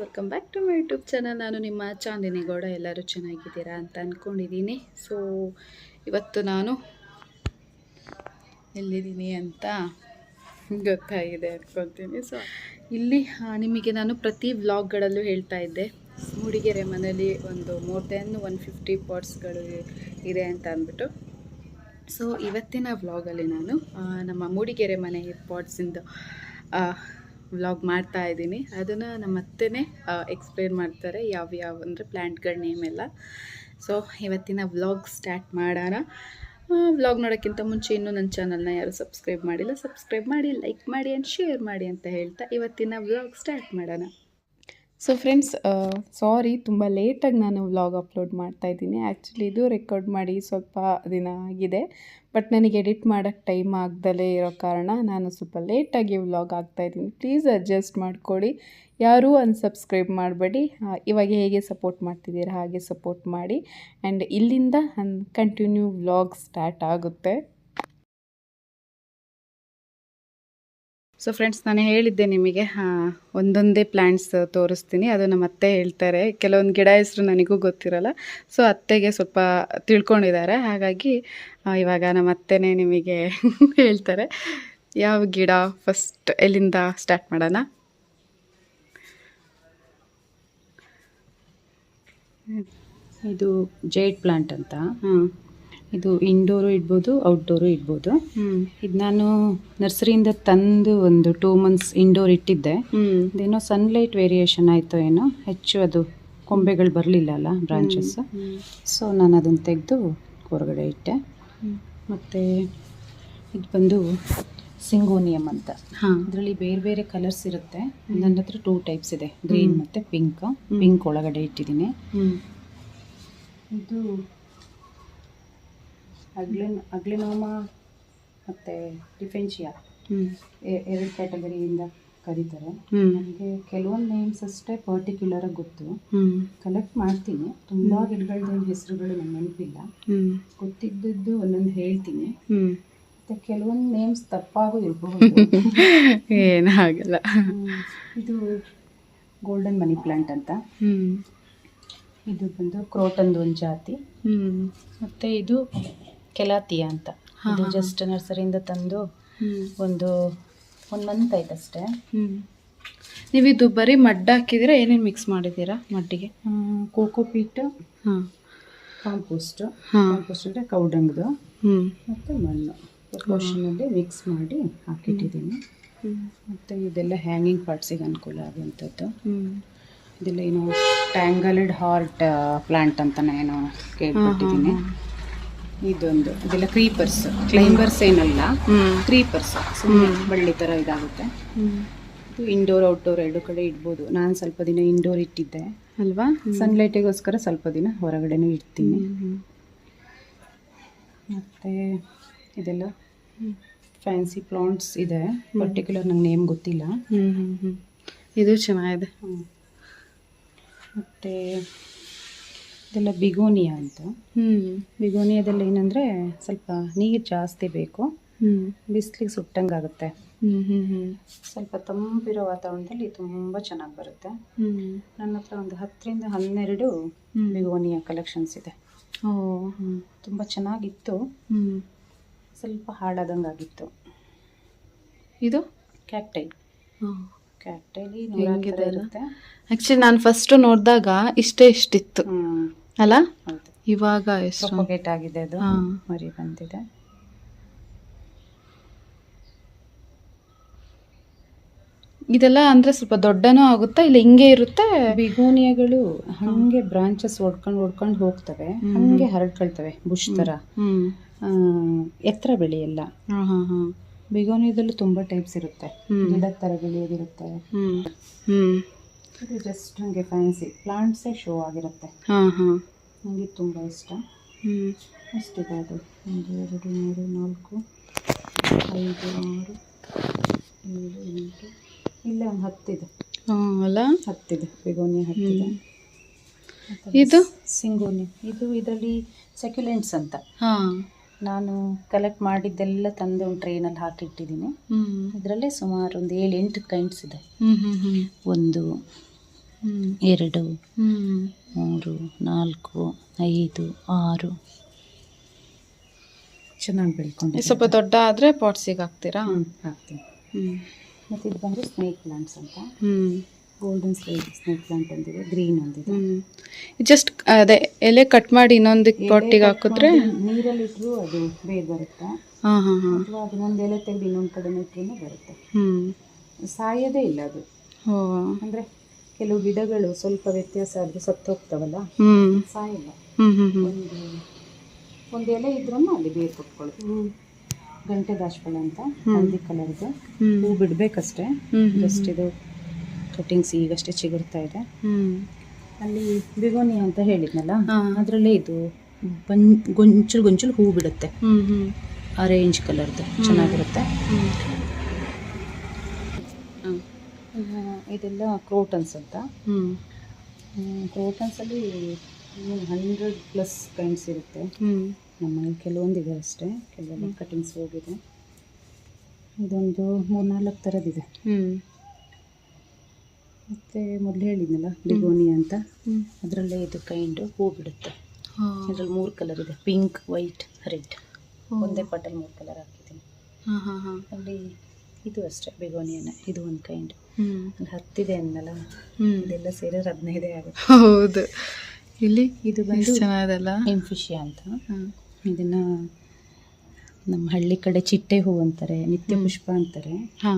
Welcome back to my YouTube channel ನಾನು ನಿಮ್ಮ ಚಾಂದಿನಿ ಗೌಡ. ಎಲ್ಲರೂ ಚೆನ್ನಾಗಿದ್ದೀರಾ ಅಂತ ಅಂದ್ಕೊಂಡಿದ್ದೀನಿ ಸೊ ಇವತ್ತು ನಾನು ಎಲ್ಲಿದ್ದೀನಿ ಅಂತ ಗೊತ್ತಾಗಿದೆ ಅಂದ್ಕೊತೀನಿ ಸೊ ಇಲ್ಲಿ ನಿಮಗೆ ನಾನು ಪ್ರತಿ ವ್ಲಾಗ್ಗಳಲ್ಲೂ ಹೇಳ್ತಾ ಇದ್ದೆ. ಮೂಡಿಗೆರೆ ಮನೇಲಿ ಒಂದು ಮೋರ್ ದೆನ್ ಒನ್ ಫಿಫ್ಟಿ ಪಾಟ್ಸ್ಗಳು ಇದೆ ಅಂತ ಅಂದ್ಬಿಟ್ಟು. ಸೊ ಇವತ್ತಿನ ವ್ಲಾಗಲ್ಲಿ ನಾನು ನಮ್ಮ ಮೂಡಿಗೆರೆ ಮನೆ ಪಾಟ್ಸಿಂದು ವ್ಲಾಗ್ ಮಾಡ್ತಾ ಇದ್ದೀನಿ. ಅದನ್ನು ನಮ್ಮ ಅತ್ತೆನೇ ಎಕ್ಸ್ಪ್ಲೇನ್ ಮಾಡ್ತಾರೆ ಯಾವ್ಯಾವ ಯಾವ ಅಂದರೆ ಪ್ಲ್ಯಾಂಟ್ಗಳ ನೇಮ್ ಎಲ್ಲ. ಸೊ ಇವತ್ತಿನ ವ್ಲಾಗ್ ಸ್ಟಾರ್ಟ್ ಮಾಡೋಣ. ವ್ಲಾಗ್ ನೋಡೋಕ್ಕಿಂತ ಮುಂಚೆ ಇನ್ನೂ ನನ್ನ ಚಾನಲ್ನ ಯಾರು ಸಬ್ಸ್ಕ್ರೈಬ್ ಮಾಡಿಲ್ಲ ಸಬ್ಸ್ಕ್ರೈಬ್ ಮಾಡಿ ಲೈಕ್ ಮಾಡಿ ಆ್ಯಂಡ್ ಶೇರ್ ಮಾಡಿ ಅಂತ ಹೇಳ್ತಾ ಇವತ್ತಿನ ವ್ಲಾಗ್ ಸ್ಟಾರ್ಟ್ ಮಾಡೋಣ. ಸೊ ಫ್ರೆಂಡ್ಸ್ ಸಾರಿ ತುಂಬ ಲೇಟಾಗಿ ನಾನು ವ್ಲಾಗ್ ಅಪ್ಲೋಡ್ ಮಾಡ್ತಾ ಇದ್ದೀನಿ. ಆ್ಯಕ್ಚುಲಿ ಇದು ರೆಕಾರ್ಡ್ ಮಾಡಿ ಸ್ವಲ್ಪ ದಿನ ಆಗಿದೆ. ಬಟ್ ನನಗೆ ಎಡಿಟ್ ಮಾಡೋಕ್ಕೆ ಟೈಮ್ ಆಗದಲೇ ಇರೋ ಕಾರಣ ನಾನು ಸ್ವಲ್ಪ ಲೇಟಾಗಿ ವ್ಲಾಗ್ ಆಗ್ತಾಯಿದ್ದೀನಿ ಪ್ಲೀಸ್ ಅಡ್ಜಸ್ಟ್ ಮಾಡಿಕೊಡಿ. ಯಾರೂ ಅನ್ಸಬ್ಸ್ಕ್ರೈಬ್ ಮಾಡಬೇಡಿ. ಇವಾಗ ಹೇಗೆ ಸಪೋರ್ಟ್ ಮಾಡ್ತಿದ್ದೀರಾ ಹಾಗೆ ಸಪೋರ್ಟ್ ಮಾಡಿ. ಆ್ಯಂಡ್ ಇಲ್ಲಿಂದ ಕಂಟಿನ್ಯೂ ವ್ಲಾಗ್ ಸ್ಟಾರ್ಟ್ ಆಗುತ್ತೆ. ಸೊ ಫ್ರೆಂಡ್ಸ್ ನಾನು ಹೇಳಿದ್ದೆ ನಿಮಗೆ ಒಂದೊಂದೇ ಪ್ಲ್ಯಾಂಟ್ಸ್ ತೋರಿಸ್ತೀನಿ ಅದು ನಮ್ಮ ಅತ್ತೆ ಹೇಳ್ತಾರೆ. ಕೆಲವೊಂದು ಗಿಡ ಹೆಸರು ನನಗೂ ಗೊತ್ತಿರಲ್ಲ. ಸೊ ಅತ್ತೆಗೆ ಸ್ವಲ್ಪ ತಿಳ್ಕೊಂಡಿದ್ದಾರೆ. ಹಾಗಾಗಿ ಇವಾಗ ನಮ್ಮ ಅತ್ತೆನೇ ನಿಮಗೆ ಹೇಳ್ತಾರೆ. ಯಾವ ಗಿಡ ಫಸ್ಟ್ ಎಲ್ಲಿಂದ ಸ್ಟಾರ್ಟ್ ಮಾಡೋಣ? ಇದು ಜೈಡ್ ಪ್ಲಾಂಟ್ ಅಂತ. ಹಾಂ ಇದು ಇಂಡೋರು ಇಡ್ಬೋದು ಔಟ್ಡೋರು ಇಡ್ಬೋದು. ಇದು ನಾನು ನರ್ಸರಿಯಿಂದ ತಂದು ಒಂದು ಟೂ ಮಂತ್ಸ್ ಇಂಡೋರ್ ಇಟ್ಟಿದ್ದೆ. ಇದೇನೋ ಸನ್ಲೈಟ್ ವೇರಿಯೇಷನ್ ಆಯಿತೋ ಏನೋ ಹೆಚ್ಚು ಅದು ಕೊಂಬೆಗಳು ಬರಲಿಲ್ಲ ಅಲ್ಲ ಬ್ರಾಂಚಸ್ ಸೊ ನಾನು ಅದನ್ನು ತೆಗೆದು ಹೊರಗಡೆ ಇಟ್ಟೆ. ಮತ್ತು ಇದು ಬಂದು ಸಿಂಗೋನಿಯಂ ಅಂತ. ಹಾಂ. ಅದರಲ್ಲಿ ಬೇರೆ ಬೇರೆ ಕಲರ್ಸ್ ಇರುತ್ತೆ. ನನ್ನ ಹತ್ರ ಟೂ ಟೈಪ್ಸ್ ಇದೆ ಗ್ರೀನ್ ಮತ್ತು ಪಿಂಕ್ ಪಿಂಕ್ ಒಳಗಡೆ ಇಟ್ಟಿದ್ದೀನಿ. ಇದು ಅಗ್ಲೆನ್ ಅಗ್ಲಿನೋಮಾ ಮತ್ತು ಡಿಫೆನ್ಷಿಯಾ ಎರಡು ಕ್ಯಾಟಗರಿಯಿಂದ ಕರೀತಾರೆ. ನನಗೆ ಕೆಲವೊಂದು ನೇಮ್ಸ್ ಅಷ್ಟೇ ಪರ್ಟಿಕ್ಯುಲರಾಗಿ ಗೊತ್ತು. ಹ್ಞೂ ಕಲೆಕ್ಟ್ ಮಾಡ್ತೀನಿ. ತುಂಬ ಗಿಡಗಳದ್ದು ಹೆಸರುಗಳು ನನಗೆ ನೆನಪಿಲ್ಲ. ಹ್ಞೂ ಗೊತ್ತಿದ್ದದ್ದು ಒಂದೊಂದು ಹೇಳ್ತೀನಿ. ಮತ್ತು ಕೆಲವೊಂದು ನೇಮ್ಸ್ ತಪ್ಪಾಗೂ ಇರಬಹುದು. ಏನಾಗಲ್ಲ ಇದು ಗೋಲ್ಡನ್ ಮನಿ ಪ್ಲಾಂಟ್ ಅಂತ. ಇದು ಬಂದು ಕ್ರೋಟನ್ದು ಒಂದು ಜಾತಿ. ಮತ್ತು ಇದು ಕೆಲಾತಿಯ ಅಂತ. ಇದು. ಜಸ್ಟ್ ನರ್ಸರಿಯಿಂದ ತಂದು ಒಂದು ಒಂದು ಮಂತ್ ಆಯ್ತಷ್ಟೇ. ನೀವು ನೀವಿದು ಬರೀ ಮಡ್ ಹಾಕಿದ್ರೆ ಏನೇನು ಮಿಕ್ಸ್ ಮಾಡಿದ್ದೀರಾ ಮಡ್ಡಿಗೆ? ಕೋಕೋಪೀಟ್ ಹಾಂ. ಕಾಂಪೋಸ್ಟು ಕಾಂಪೋಸ್ಟ್ ಅಂದರೆ ಕೌಡಂಗ್ದು ಮತ್ತು ಮಣ್ಣು. ಪ್ರಪೋರ್ಷನಲ್ಲಿ ಮಿಕ್ಸ್ ಮಾಡಿ ಹಾಕಿಟ್ಟಿದ್ದೀನಿ. ಮತ್ತು ಇದೆಲ್ಲ ಹ್ಯಾಂಗಿಂಗ್ ಪಾರ್ಟ್ಸಿಗೆ ಅನುಕೂಲ ಆಗುವಂಥದ್ದು. ಇದೆಲ್ಲ ಏನು ಟ್ಯಾಂಗಲ್ಡ್ ಹಾರ್ಟ್ ಪ್ಲಾಂಟ್ ಅಂತ ನಾನು ಕೇಳ್ಬಿಟ್ಟಿದ್ದೀನಿ ಇದೊಂದು ಇದೆಲ್ಲ ಕ್ರೀಪರ್ಸ್ ಕ್ಲೈಂಬರ್ಸ್ ಏನಲ್ಲ ಕ್ರೀಪರ್ಸ್ ಬಳ್ಳಿ ತರ ಇದಾಗುತ್ತೆ. ಇದು ಇಂಡೋರ್ ಔಟ್ಡೋರ್ ಎರಡು ಕಡೆ ಇಡ್ಬೋದು. ನಾನು ಸ್ವಲ್ಪ ದಿನ ಇಂಡೋರ್ ಇಟ್ಟಿದ್ದೆ. ಅಲ್ವಾ? ಸನ್ಲೈಟಿಗೋಸ್ಕರ ಸ್ವಲ್ಪ ದಿನ ಹೊರಗಡೆನೂ ಇಡ್ತೀನಿ. ಮತ್ತೆ ಮತ್ತು ಇದೆಲ್ಲ ಫ್ಯಾನ್ಸಿ ಪ್ಲಾಂಟ್ಸ್ ಇದೆ. ಪರ್ಟಿಕ್ಯುಲರ್ ನಂಗೆ ನೇಮ್ ಗೊತ್ತಿಲ್ಲ. ಇದು ಚೆನ್ನಾಗಿದೆ. ಮತ್ತು ಇದೆಲ್ಲ ಬಿಗೋನಿಯಾ ಅಂತ. ಹ್ಞೂ ಬಿಗೋನಿಯಾದಲ್ಲಿ ಏನಂದರೆ ಸ್ವಲ್ಪ ನೀರು ಜಾಸ್ತಿ ಬೇಕು. ಹ್ಞೂ ಬಿಸಿಲಿಗೆ ಸುಟ್ಟಂಗೆ ಆಗುತ್ತೆ ಹ್ಞೂ ಹ್ಞೂ ಹ್ಞೂ ಸ್ವಲ್ಪ ತಂಪಿರೋ ವಾತಾವರಣದಲ್ಲಿ ತುಂಬ ಚೆನ್ನಾಗಿ ಬರುತ್ತೆ. ಹ್ಞೂ ನನ್ನ ಹತ್ರ ಒಂದು ಹತ್ತರಿಂದ ಹನ್ನೆರಡು. ಬಿಗೋನಿಯಾ ಕಲೆಕ್ಷನ್ಸ್ ಇದೆ. ತುಂಬಾ ತುಂಬ ಚೆನ್ನಾಗಿತ್ತು. ಹ್ಞೂ ಸ್ವಲ್ಪ ಹಾಳಾದಂಗಾಗಿತ್ತು ಇದು? ಕ್ಯಾಕ್ಟೈ ಹಾಂ. ಕ್ಯಾಕ್ಟೈಲಿ ಹೆಂಗಿದೆ ನೂರ ಅಲ್ಲ? ಇರುತ್ತೆ. ಆ್ಯಕ್ಚುಲಿ ನಾನು ಫಸ್ಟು ನೋಡಿದಾಗ ಇಷ್ಟೇ ಇಷ್ಟಿತ್ತು. ಹ್ಮ್. ಅಲ್ಲ? ಹೌದು. ಇವಾಗ ಎಷ್ಟು. ಪ್ರೊಪಗೇಟ್ ಆಗಿದೆ ಅದು. ಹಾ. ಮರಿ ಬಂದಿದೆ. ಇದೆಲ್ಲ ಅಂದ್ರೆ ಸ್ವಲ್ಪ ದೊಡ್ಡನೂ ಆಗುತ್ತಾ? ಇಲ್ಲ ಹಿಂಗೆ ಇರುತ್ತೆ? ಬಿಗೋನಿಯಗಳು ಹಂಗೆ ಬ್ರಾಂಚಸ್ ಒಡ್ಕೊಂಡು ಒಡ್ಕೊಂಡು ಹೋಗ್ತವೆ. ಹಂಗೆ ಹರಡ್ಕೊಳ್ತವೆ ಬುಷ್ ತರ. ಹ್ಮ್. ಆ, ಎತ್ತರ ಬೆಳೆಯಲ್ಲ. ಹಾಂ ಹಾಂ ಹಾಂ. ಬಿಗೋನಿಯದಲ್ಲೂ ತುಂಬ ಟೈಪ್ಸ್ ಇರುತ್ತೆ. ಗಿಡದ ಥರ ಬೆಳೆಯೋದಿರುತ್ತೆ. ಇದು ಜಸ್ಟ್ ನನಗೆ ಫ್ಯಾನ್ಸಿ ಪ್ಲಾಂಟ್ಸೇ ಶೋ ಆಗಿರುತ್ತೆ. ಹಾಂ ಹಾಂ. ನನಗೆ ತುಂಬ ಇಷ್ಟ. ಅಷ್ಟಿದೆ ಅದು. ಒಂದು ಎರಡು ಮೂರು ನಾಲ್ಕು ಐದು ಆರು ಏಳು ಎಂಟು. ಇಲ್ಲೇ ಒಂದು ಹತ್ತಿದೆ. ಹಾಂ ಅಲ್ಲ? ಹತ್ತಿದೆ. ಬಿಗೋನಿ ಹತ್ತಿದೆ. ಇದು? ಸಿಂಗೋನಿ. ಇದು ಇದರಲ್ಲಿ ಸೆಕ್ಯುಲೆಂಟ್ಸ್ ಅಂತ. ಹಾಂ. ನಾನು ಕಲೆಕ್ಟ್ ಮಾಡಿದ್ದೆಲ್ಲ ತಂದು ಒಂದು ಟ್ರೈನಲ್ಲಿ ಹಾಕಿಟ್ಟಿದ್ದೀನಿ. ಇದರಲ್ಲೇ ಸುಮಾರು ಒಂದು ಏಳು ಎಂಟು ಕೈಂಡ್ಸ್ ಇದೆ. ಒಂದು ಎರಡು ಮೂರು ನಾಲ್ಕು ಐದು ಆರು. ಚೆನ್ನಾಗಿ ಬೆಳ್ಕೊಂಡು ಸ್ವಲ್ಪ ದೊಡ್ಡ ಆದರೆ ಪಾಟ್ಸಿಗೆ ಹಾಕ್ತೀರಾ? ಹಾಕ್ತೀನಿ. ಮತ್ತು ಇದು ಬಂದು ಸ್ನೇಕ್ ಪ್ಲಾಂಟ್ಸ್ ಅಂತ. ಗೋಲ್ಡನ್ ಸ್ನೇಕ್ ಪ್ಲಾಂಟ್ ಒಂದಿದೆ ಗ್ರೀನ್ ಒಂದಿದೆ ಜಸ್ಟ್ ಅದೇ ಎಲೆ ಕಟ್ ಮಾಡಿ ಇನ್ನೊಂದು ಪಾಟಿಗೆ ಹಾಕಿದ್ರೆ ನೀರಲ್ಲಿ ಇಟ್ಟರು ಅದು ಬೇಗ ಬರುತ್ತೆ? ಹಾ ಹಾ ಹಾ. ಅಥವಾ ಅದನ್ನೊಂದು ಎಲೆ ತೆಗೆದು ಇನ್ನೊಂದು ಕಡೆ ಇಟ್ಟರೂ ಬರುತ್ತೆ. ಹ್ಞೂ ಸಾಯೋದೇ ಇಲ್ಲ ಅದು. ಅಂದರೆ ಕೆಲವು ಗಿಡಗಳು ಸ್ವಲ್ಪ ವ್ಯತ್ಯಾಸ ಆದ್ರೆ ಸತ್ತು ಹೋಗ್ತಾವಲ್ಲ ಸಾಯಿಲ್ಲ. ಒಂದು ಒಂದು ಎಲೆ ಇದ್ರೂ ಅಲ್ಲಿ ಬೇರು ಕೊಟ್ಕೊಳ್ಳಿ ಗಂಟೆ ದಾಸವಾಳ ಅಂತ ಹಳದಿ ಕಲರ್ದು ಹೂ ಬಿಡಬೇಕಷ್ಟೇ. ಜಸ್ಟ್ ಇದು ಕಟಿಂಗ್ಸ್ ಈಗಷ್ಟೇ ಚಿಗುರ್ತಾ ಇದೆ. ಹ್ಮ್. ಅಲ್ಲಿ ಬಿಗೋನಿ ಅಂತ ಹೇಳಿದ್ನಲ್ಲ. ಅದರಲ್ಲೇ ಇದು ಬನ್ ಗೊಂಚಲು ಗೊಂಚಲು ಹೂ ಬಿಡುತ್ತೆ. ಆರೆಂಜ್ ಕಲರ್ದು ಚೆನ್ನಾಗಿರುತ್ತೆ. ಇದೆಲ್ಲ ಕ್ರೋಟನ್ಸ್ ಅಂತ. ಹ್ಮ್. ಕ್ರೋಟನ್ಸಲ್ಲಿ ಹಂಡ್ರೆಡ್ ಪ್ಲಸ್ ಕೈಂಡ್ಸ್ ಇರುತ್ತೆ. ನಮ್ಮಲ್ಲಿ ಕೆಲವೊಂದಿದೆ ಅಷ್ಟೇ ಕೆಲವೊಂದು ಕಟಿಂಗ್ಸ್ ಹೋಗಿದೆ. ಇದೊಂದು ಮೂರ್ನಾಲ್ಕು ಥರದಿದೆ ಹ್ಮ್. ಮತ್ತು ಮೊದಲು ಹೇಳಿದ್ನಲ್ಲ ಬಿಗೋನಿ ಅಂತ. ಅದರಲ್ಲೇ ಇದು ಕೈಂಡು ಹೂ ಬಿಡುತ್ತೆ. ಅದರಲ್ಲಿ ಮೂರು ಕಲರ್ ಇದೆ ಪಿಂಕ್ ವೈಟ್ ರೆಡ್. ಒಂದೇ ಪಟ್ಟಲ್ಲಿ ಮೂರು ಕಲರ್ ಹಾಕಿದ್ದೀನಿ. ಹಾ ಹಾ ಹಾ. ಅಲ್ಲಿ ಇದು ಅಷ್ಟೇ ಬಿಗೋನಿಯನ್ನ. ಇದು ಒಂದು ಕೈಂಡ್. ಅಲ್ಲಿ ಹತ್ತಿದೆ ಅಂದಲ್ಲ ಇದೆಲ್ಲ ಸೇರಿದ್ರೆ ಹದಿನೈದೇ ಆಗುತ್ತೆ. ಹೌದು. ಇಲ್ಲಿ ಇದು ಬಂದು ಅಂತ. ಇದನ್ನ ನಮ್ಮ ಹಳ್ಳಿ ಕಡೆ ಚಿಟ್ಟೆ ಹೂ ಅಂತಾರೆ ನಿತ್ಯ ಪುಷ್ಪ ಅಂತಾರೆ. ಹಾ.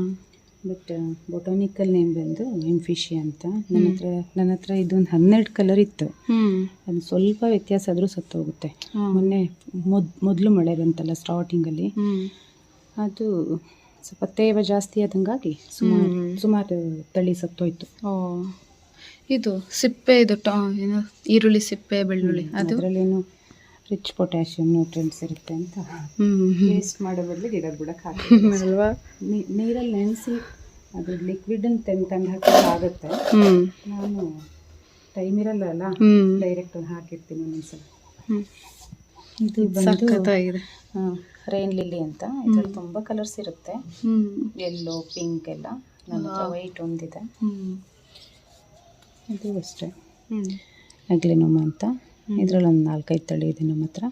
ಬಟ್ ಬೊಟಾನಿಕಲ್ ನೇಮ್ ಬಂದು ಇಂಫಿಷಿಯಾ ಅಂತ. ನನ್ನ ಹತ್ರ ನನ್ನ ಹತ್ರ ಇದೊಂದು ಹನ್ನೆರಡು ಕಲರ್ ಇತ್ತು. ಅದು ಸ್ವಲ್ಪ ವ್ಯತ್ಯಾಸ ಆದರೂ ಸತ್ತೋಗುತ್ತೆ. ಮೊನ್ನೆ ಮೊದ್ ಮೊದಲು ಮಳೆ ಬಂತಲ್ಲ ಸ್ಟಾರ್ಟಿಂಗಲ್ಲಿ ಅದು ಸ್ವಲ್ಪ ತೇವ ಜಾಸ್ತಿ ಆದಂಗಾಗಿ ಸುಮಾರು. ಸುಮಾರು ತಳಿ ಸತ್ತೋಯ್ತು. ಇದು ಸಿಪ್ಪೆ ಇದು ಟಾ ಏನು ಈರುಳ್ಳಿ ಸಿಪ್ಪೆ ಬೆಳ್ಳುಳ್ಳಿ ಅದು? ಅದರಲ್ಲೇನು ರಿಚ್ ಪೊಟ್ಯಾಷಿಯಂ ನ್ಯೂಟ್ರಿಯೆಂಟ್ಸ್ ಇರುತ್ತೆ ಅಂತ. ವೇಸ್ಟ್ ಮಾಡೋ ಬದಲು ಗಿಡ ಬಿಡಕ್ಕೆ ಅಲ್ವಾ ನೀರಲ್ಲಿ ನೆನೆಸಿ ಅದು ಲಿಕ್ವಿಡ್ ತೆಂದು ತಂದು ಹಾಕಿದ್ರೆ ಆಗುತ್ತೆ. ನಾನು ಟೈಮ್ ಇರಲ್ಲ ಅಲ್ಲ ಡೈರೆಕ್ಟ್ ಹಾಕಿರ್ತೀನಿ ಒಂದೊಂದ್ಸಲ. ಇದು ಸಖತ್ತಾಗಿದೆ. ರೈನ್ ಲಿಲ್ಲಿ ಅಂತ. ಇದ್ರಲ್ಲಿ ತುಂಬ ಕಲರ್ಸ್ ಇರುತ್ತೆ. ಎಲ್ಲೋ ಪಿಂಕ್ ಎಲ್ಲ. ನನ್ನ ಹತ್ರ ವೈಟ್ ಒಂದಿದೆ. ಇದು ಅಷ್ಟೇ. ಅಗ್ಲಿನೋಮ ಅಂತ. ಇದರಲ್ಲಿ ಒಂದು ನಾಲ್ಕೈದು ತಳಿ ಇದೆ ನಮ್ಮ ಹತ್ರ.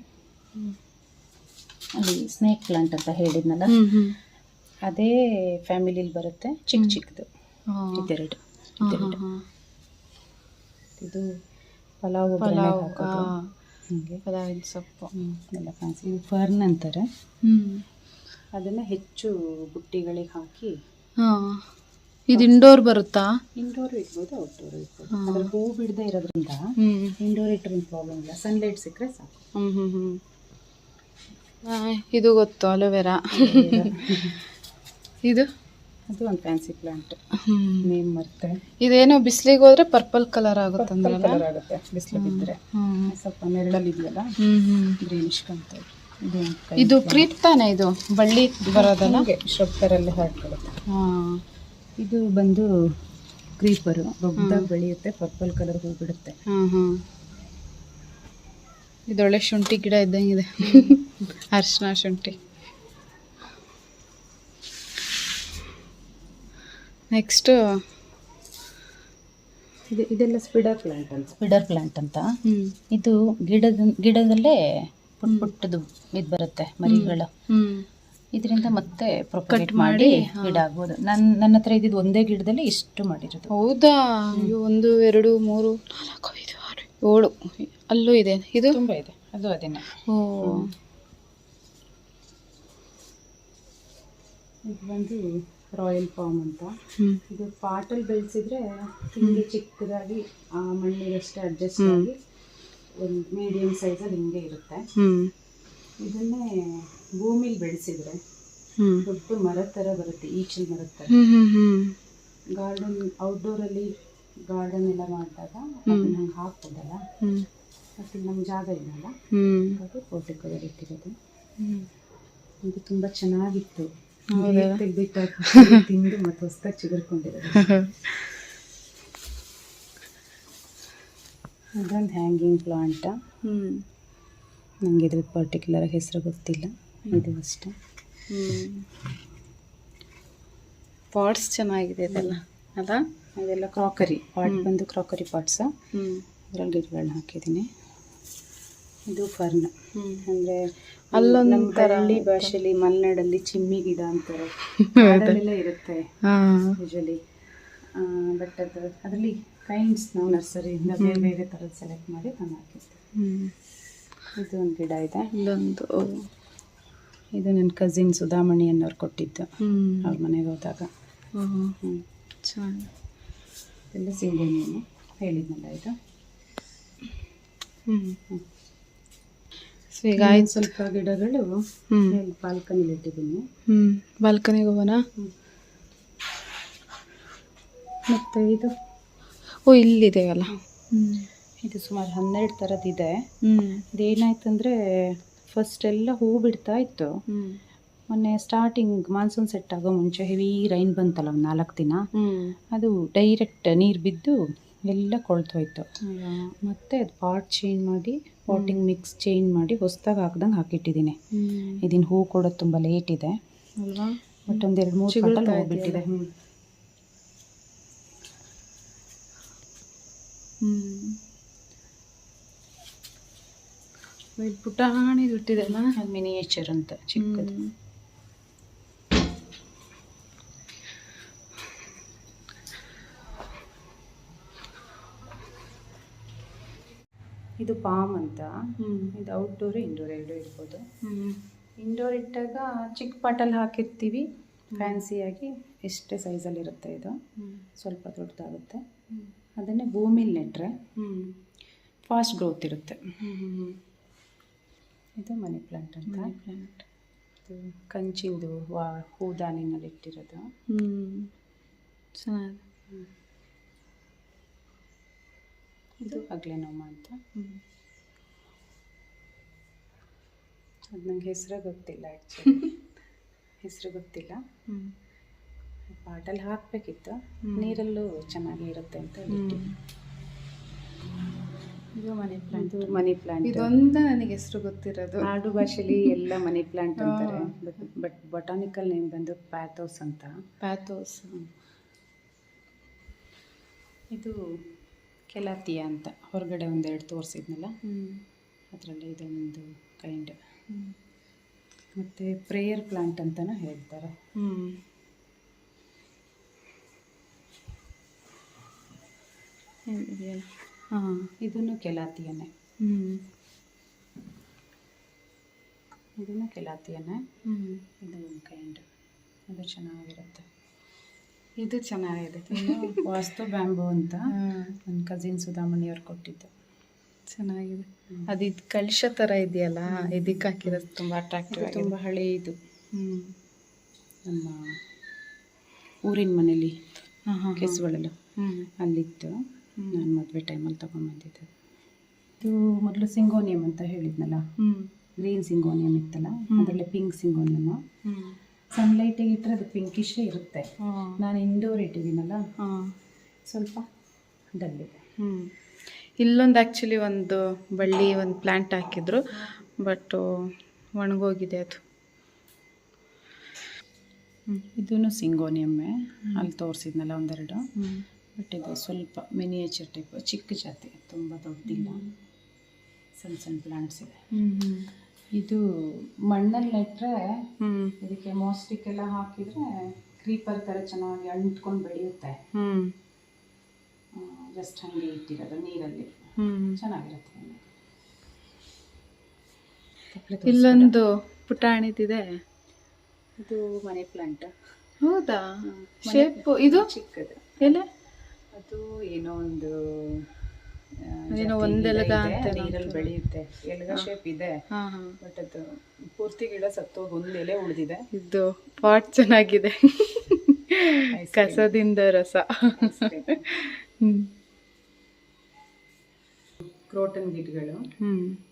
ಅಲ್ಲಿ ಸ್ನೇಕ್ ಪ್ಲಾಂಟ್ ಅಂತ ಹೇಳಿದ್ನಲ್ಲ? ಅದೇ ಫ್ಯಾಮಿಲಿಲಿ ಬರುತ್ತೆ. ಚಿಕ್ಕ. ಚಿಕ್ಕದು. ಇದೆರಡು. ಇದು ಪಲಾವ್ ಪಲಾವ್. ಹೀಗೆ. ಪಲಾವಿನ ಸೊಪ್ಪು. ಎಲ್ಲ ಫ್ಯಾನ್ಸಿ ಫರ್ನ್ ಅಂತಾರೆ. ಅದನ್ನು ಹೆಚ್ಚು ಬುಟ್ಟಿಗಳಿಗೆ ಹಾಕಿ ಇದು ಇಂಡೋರ್ ಬರುತ್ತಾ? ಇಂಡೋರ್ ಇಡ್ಬೋದು ಔಟ್ಡೋರ್ ಇಡ್ಬೋದು ಹಾ. ಅದ್ರ ಹೂ ಬಿಡದೆ ಇರೋದ್ರಿಂದ ಇಂಡೋರ್ ಇಟ್ಟರೆ ಪ್ರಾಬ್ಲಮ್ ಇಲ್ಲ. ಸನ್ಲೈಟ್ ಸಿಕ್ಕರೆ ಸಾಕು. ಹ್ಮ್ ಹ್ಮ್ ಹ್ಮ್. ಇದು ಗೊತ್ತು ಅಲೋವೆರಾ ಇದು? ಅದು ಒಂದು ಫ್ಯಾನ್ಸಿ ಪ್ಲಾಂಟ್ ನೇಮ್ ಮರ್ತೆ. ಇದೇನೋ ಬಿಸಿಲಿಗೆ ಹೋದ್ರೆ ಪರ್ಪಲ್ ಕಲರ್ ಆಗುತ್ತೆ ಅಂದ್ರೆ ಕಲರ್ ಆಗುತ್ತೆ. ಬಿಸಿಲು ಬಿದ್ದರೆ ಸ್ವಲ್ಪ ನೆರಳಲ್ಲಿ ಇದೆಯಲ್ಲ? ಗ್ರೀನಿಶ್ ಕಾಣ್ತಾ ಇದು. ಕ್ರೀಪ್ ತಾನೆ ಇದು? ಬಳ್ಳಿ ಬರೋದಲ್ಲ? ಶ್ರಬ್ ಥರಲ್ಲೇ ಹಾಡ್ಕೊಳ್ಳುತ್ತೆ ಹಾ. ಇದು ಬಂದು ಕ್ರೀಪರು ದೊಡ್ಡದಾಗಿ ಬೆಳೆಯುತ್ತೆ ಪರ್ಪಲ್ ಕಲರ್ ಹೂ ಬಿಡುತ್ತೆ ಹ್ಮ್. ಹಾ ಇದೊಳ್ಳೆ ಶುಂಠಿ ಗಿಡ ಇದ್ದಂಗಿದೆ. ಅರ್ಶಿನ ಶುಂಠಿ. ನೆಕ್ಸ್ಟು ಇದು ಇದೆಲ್ಲ ಸ್ಪಿಡರ್ ಪ್ಲಾಂಟ್ ಅಂತ. ಸ್ಪಿಡರ್ ಪ್ಲಾಂಟ್ ಅಂತ? ಹ್ಮ್. ಇದು ಗಿಡದ ಗಿಡದಲ್ಲೇ ಪುಟ್ ಪುಟ್ಟದು ಇದು ಬರುತ್ತೆ ಮರಿಗಳು. ಹ್ಮ್. ಇದರಿಂದ ಮತ್ತೆ ಪ್ರೊಪಗೇಟ್ ಮಾಡಿ ಮಾಡಿ, ಗಿಡ ಆಗ್ಬೋದು ನನ್ನ ನನ್ನ ಹತ್ರ ಇದ್ದಿದ್ದು ಒಂದೇ ಗಿಡದಲ್ಲಿ ಇಷ್ಟು ಮಾಡಿರೋದು. ಹೌದಾ? ಅಯ್ಯೋ ಒಂದು ಎರಡು ಮೂರು ನಾಲ್ಕು ಐದು ಆರು ಏಳು. ಅಲ್ಲೂ ಇದೆ. ಇದು? ತುಂಬ ಇದೆ. ಅದು ಅದೇನೆ ಓ. ಇದು ಬಂದು ರಾಯಲ್ ಫಾರ್ಮ್ ಅಂತ. ಇದು ಪಾಟಲ್ಲಿ ಬೆಳೆಸಿದ್ರೆ ಹಿಂಗೆ ಚಿಕ್ಕದಾಗಿ ಆ ಮಣ್ಣಿಗಷ್ಟೇ ಅಡ್ಜಸ್ಟ್. ಆಗಿ ಒಂದು ಮೀಡಿಯಂ ಸೈಜಲ್ಲಿ ಹಿಂಗೆ ಇರುತ್ತೆ. ಇದನ್ನೇ ಭೂಮಿಲಿ ಬೆಳೆಸಿದ್ರೆ ದೊಡ್ಡ ಮರ ಥರ ಬರುತ್ತೆ ಈಚಿನ ಮರ ಥರ ಗಾರ್ಡನ್ ಔಟ್ಡೋರ್ ಅಲ್ಲಿ ಗಾರ್ಡನ್ ಔಟ್ಡೋರಲ್ಲಿ ಗಾರ್ಡನ್ ಎಲ್ಲ ಮಾಡಿದಾಗ ನಂಗೆ ಹಾಕ್ಬೋದಲ್ಲ? ಮತ್ತು ನಮ್ಮ ಜಾಗ ಇಲ್ಲಲ್ಲ ಅದು ಪೋರ್ಟಿಕೋದಲ್ಲಿ ಇಟ್ಟಿರೋದು ಇದು ತುಂಬ ಚೆನ್ನಾಗಿತ್ತು. ತೆಗ್ದಿಟ್ಟಾಗ ತೆಗೆದಿಟ್ಟ ತಿಂದು ಮತ್ತೆ ಹೊಸ್ದಾಗಿ ಚಿಗುರ್ಕೊಂಡಿರೋದು. ಅದೊಂದು ಹ್ಯಾಂಗಿಂಗ್ ಪ್ಲಾಂಟ ನನಗೆ ಇದ್ರ ಪರ್ಟಿಕ್ಯುಲರ್ ಹೆಸರು ಗೊತ್ತಿಲ್ಲ. ಇದು ಅಷ್ಟೇ. ಪಾಟ್ಸ್ ಚೆನ್ನಾಗಿದೆ ಇದೆಲ್ಲ. ಅಲ್ಲ ಅದೆಲ್ಲ ಕ್ರಾಕರಿ. ಪಾಟ್ ಬಂದು ಕ್ರಾಕರಿ ಪಾಟ್ಸ್? ಅದ್ರಲ್ಲಿ ಗಿಡಗಳನ್ನ ಹಾಕಿದ್ದೀನಿ. ಇದು ಫರ್ನ್. ಅಂದರೆ ಅಲ್ಲೊಂದು ಹಳ್ಳಿ ಭಾಷೆಯಲ್ಲಿ ಮಲೆನಾಡಲ್ಲಿ ಚಿಮ್ಮಿ ಗಿಡ ಅಂತಾರೆ. ಅದರಲ್ಲೆಲ್ಲ ಇರುತ್ತೆ ಯೂಶಲಿ ಬಟ್ ಅದು ಅದರಲ್ಲಿ ಕೈಂಡ್ಸ್ ನಾವು ನರ್ಸರಿಯಿಂದ ಬೇರೆ ಬೇರೆ ಥರದ್ದು ಸೆಲೆಕ್ಟ್ ಮಾಡಿ ತಂದು ಹಾಕಿರ್ತೀವಿ. ಇದು ಒಂದು ಗಿಡ ಇದೆ. ಇಲ್ಲೊಂದು ಇದು ನನ್ನ ಕಸಿನ್ ಸುಧಾಮಣಿ ಅನ್ನೋರು ಕೊಟ್ಟಿದ್ದು. ಹ್ಞೂ ಅವ್ರ ಮನೆಗೆ ಹೋದಾಗ. ಚೆನ್ನಾಗಿ ಎಲ್ಲ ಸಿಂಗೋನಿಯನು ಹೇಳಿದ್ನಲ್ಲ ಇದು ಹ್ಞೂ ಸೊ ಈಗ ಈಗ ಆಯ್ತು. ಸ್ವಲ್ಪ ಗಿಡಗಳು ಹ್ಞೂ ಬಾಲ್ಕನಿಲಿ ಇಟ್ಟಿದ್ದೀನಿ. ಹ್ಞೂ ಬಾಲ್ಕನಿಗೆ ಹೋಗೋಣ? ಮತ್ತೆ ಇದು? ಓ ಇಲ್ಲಿದೆಯಲ್ಲ. ಹ್ಞೂ ಇದು ಸುಮಾರು ಹನ್ನೆರಡು ಥರದ್ದು ಇದೆ ಇದೇನಾಯ್ತಂದರೆ ಫಸ್ಟ್ ಎಲ್ಲ ಹೂ ಬಿಡ್ತಾ ಇತ್ತು ಮೊನ್ನೆ ಸ್ಟಾರ್ಟಿಂಗ್ ಮಾನ್ಸೂನ್ ಸೆಟ್ ಆಗೋ ಮುಂಚೆ ಹೆವಿ ರೈನ್ ಬಂತಲ್ಲ ಒಂದು ನಾಲ್ಕು ದಿನ. ಅದು ಡೈರೆಕ್ಟ್ ನೀರು ಬಿದ್ದು ಎಲ್ಲ ಕೊಳ್ತೋಯ್ತು. ಮತ್ತೆ ಅದು ಪಾಟ್ ಚೇಂಜ್ ಮಾಡಿ ಪಾಟಿಂಗ್ ಮಿಕ್ಸ್ ಚೇಂಜ್ ಮಾಡಿ ಹೊಸ್ದಾಗಿ ಹಾಕ್ದಂಗೆ ಹಾಕಿಟ್ಟಿದ್ದೀನಿ. ಇದನ್ನು ಇದೀನಿ ಹೂ ಕೊಡೋದು ತುಂಬ ಲೇಟ್ ಇದೆ. ಬಟ್ ಒಂದು ಎರಡು ಮೂರು ಪಟಲ್ ಹೋಗ್ಬಿಟ್ಟಿದೆ ಹ್ಞೂ ಹ್ಞೂ ಇದು ಪುಟಾಣಿ ಬಿಟ್ಟಿದೆಲ್ಲ ಅದು ಮಿನಿಯೇಚರ್ ಅಂತ ಚಿಕ್ಕದು. ಇದು ಪಾಮ್ ಅಂತ. ಇದು ಔಟ್ಡೋರ್ ಇಂಡೋರ್ ಎರಡು ಇರ್ಬೋದು. ಇಂಡೋರ್ ಇಟ್ಟಾಗ ಚಿಕ್ಕ ಪಾಟಲ್ಲಿ ಹಾಕಿರ್ತೀವಿ. ಫ್ಯಾನ್ಸಿಯಾಗಿ ಎಷ್ಟೇ ಸೈಜಲ್ಲಿ ಇರುತ್ತೆ ಇದು ಸ್ವಲ್ಪ ದೊಡ್ಡದಾಗುತ್ತೆ. ಅದನ್ನೇ ಭೂಮಿಲಿ ನೆಟ್ಟರೆ. ಫಾಸ್ಟ್ ಗ್ರೋತ್ ಇರುತ್ತೆ. ಇದು ಮನಿ ಪ್ಲಾಂಟ್ ಅಂತ. ಮನಿ ಪ್ಲಾಂಟ್ ಇದು ಕಂಚಿಂದು ವಾ ಹೂದಾನಿನಲ್ಲಿ ಇಟ್ಟಿರೋದು ಹ್ಮ್. ಚೆನ್ನಾಗಿದೆ. ಇದು ಅಗ್ಲೆನೋಮ ಅಂತ. ಅದು ನಂಗೆ ಹೆಸರು ಗೊತ್ತಿಲ್ಲ ಆ್ಯಕ್ಚುಲಿ ಹೆಸರು ಗೊತ್ತಿಲ್ಲ. ಪಾಟಲ್ಲಿ ಹಾಕಬೇಕಿತ್ತು. ನೀರಲ್ಲೂ ಚೆನ್ನಾಗಿ ಇರುತ್ತೆ ಅಂತ. ಇದು ಮನಿ ಪ್ಲಾಂಟ್. Money plant. ಇದೊಂದು ನನಗೆ ಹೆಸರು ಗೊತ್ತಿರೋದು. ಆಡು ಭಾಷೆಲಿ ಎಲ್ಲ ಮನಿ ಪ್ಲಾಂಟ್ ಅಂತಾರೆ. ಬಟ್ ಬಟ್ ಬೊಟಾನಿಕಲ್ ನೇಮ್ ಬಂದು ಪ್ಯಾಥೋಸ್ ಅಂತ. ಪ್ಯಾಥೋಸ್ ಇದು ಕೆಲಾತಿಯ ಅಂತ. ಹೊರಗಡೆ ಒಂದೆರಡು ತೋರಿಸಿದ್ನಲ್ಲ. ಅದರಲ್ಲಿ ಇದೊಂದು ಕೈಂಡ್. ಮತ್ತು ಪ್ರೇಯರ್ ಪ್ಲಾಂಟ್ ಅಂತಲೂ ಹೇಳ್ತಾರೆ ಹ್ಮ್. ಏನಿದೆಯಲ್ಲ? ಹಾಂ ಇದನ್ನು ಕೆಲಾತಿಯನ್ನೇ. ಹ್ಮ್. ಇದನ್ನು ಕೆಲಾತಿಯನ್ನೇ. ಹ್ಞೂ ಇದು ಒಂದು ಕೈಂಡ್ ಅದು ಚೆನ್ನಾಗಿರುತ್ತೆ. ಇದು ಚೆನ್ನಾಗಿದೆ. ಇನ್ನು ವಾಸ್ತು ಬ್ಯಾಂಬು ಅಂತ ನನ್ನ ಕಸಿನ್ ಸುಧಾಮಣಿಯವ್ರು ಕೊಟ್ಟಿದ್ದು. ಚೆನ್ನಾಗಿದೆ. ಅದು ಇದು ಕಲಶ ಥರ ಇದೆಯಲ್ಲ ಇದಕ್ಕೆ ಹಾಕಿರೋದು. ತುಂಬ ಅಟ್ರಾಕ್ಟಿವ್ ತುಂಬ ಹಳೆ ಇದು. ನಮ್ಮ ಊರಿನ ಮನೇಲಿ ಹ್ಮ್. ಅಲ್ಲಿತ್ತು. ನಾನು ಮದುವೆ ಟೈಮಲ್ಲಿ ತೊಗೊಂಬಂದಿದ್ದು ಇದು ಮೊದಲು ಸಿಂಗೋನಿಯಂ ಅಂತ ಹೇಳಿದ್ನಲ್ಲ. ಗ್ರೀನ್ ಸಿಂಗೋನಿಯಂ ಇತ್ತಲ್ಲ. ಅದರಲ್ಲಿ ಪಿಂಕ್ ಸಿಂಗೋನಿಯಮ್. ಸನ್ಲೈಟಿಗೆ ಇಟ್ಟರೆ ಅದು ಪಿಂಕಿಶೇ ಇರುತ್ತೆ ನಾನು ಇಂಡೋರ್ ಇಟ್ಟಿದ್ದೀನಲ್ಲ ಹಾಂ. ಸ್ವಲ್ಪ ಡಲ್ ಇದೆ ಹ್ಮ್. ಇಲ್ಲೊಂದು ಆ್ಯಕ್ಚುಲಿ ಒಂದು ಬಳ್ಳಿ ಒಂದು ಪ್ಲ್ಯಾಂಟ್ ಹಾಕಿದ್ರು ಬಟ್ ಒಣಗೋಗಿದೆ ಅದು. ಇದೂ ಸಿಂಗೋನಿಯಮ್ಮೆ ಅಲ್ಲಿ ತೋರಿಸಿದ್ನಲ್ಲ ಒಂದೆರಡು. ಬಟ್ ಇದು ಸ್ವಲ್ಪ ಮಿನಿಯೇಚರ್ ಟೈಪ್ ಚಿಕ್ಕ ಜಾತಿ ತುಂಬ ದೊಡ್ಡದಿಲ್ಲ. ಸಣ್ಣ ಸಣ್ಣ ಪ್ಲಾಂಟ್ಸ್ ಇದೆ. ಇದು ಮಣ್ಣಲ್ಲಿ ನೆಟ್ಟರೆ. ಇದಕ್ಕೆ ಮೋಸ್ಟಿಕ್ ಎಲ್ಲ ಹಾಕಿದರೆ ಕ್ರೀಪರ್ ಥರ ಚೆನ್ನಾಗಿ ಅಂಟ್ಕೊಂಡು ಬೆಳೆಯುತ್ತೆ. ಜಸ್ಟ್ ಹಾಗೆ ಇಟ್ಟಿರೋದು ನೀರಲ್ಲಿ. ಹ್ಮ್. ಚೆನ್ನಾಗಿರುತ್ತೆ. ಇಲ್ಲೊಂದು ಪುಟಾಣಿದಿದೆ ಇದು ಮನಿ ಪ್ಲಾಂಟ್. ಹೌದಾ? ಶೇಪ್ ಇದು? ಚಿಕ್ಕದು. ಎಲೆ? ಅದು ಏನೋ ಒಂದು ಏನೋ ಒಂದೆಲಗ ಅಂತ ನೀರಲ್ಲಿ ಬೆಳೆಯುತ್ತೆ. ಎಲೆಗ ಶೇಪ್ ಇದೆ. ಬಟ್ ಅದು ಪೂರ್ತಿ ಗಿಡ ಸತ್ತೋಗಿ ಒಂದು ಎಲೆ ಉಳಿದಿದೆ. ಇದು ಪಾಟ್ ಚೆನ್ನಾಗಿದೆ. ಕಸದಿಂದ ರಸ. ಕ್ರೋಟನ್ ಗಿಡಗಳು.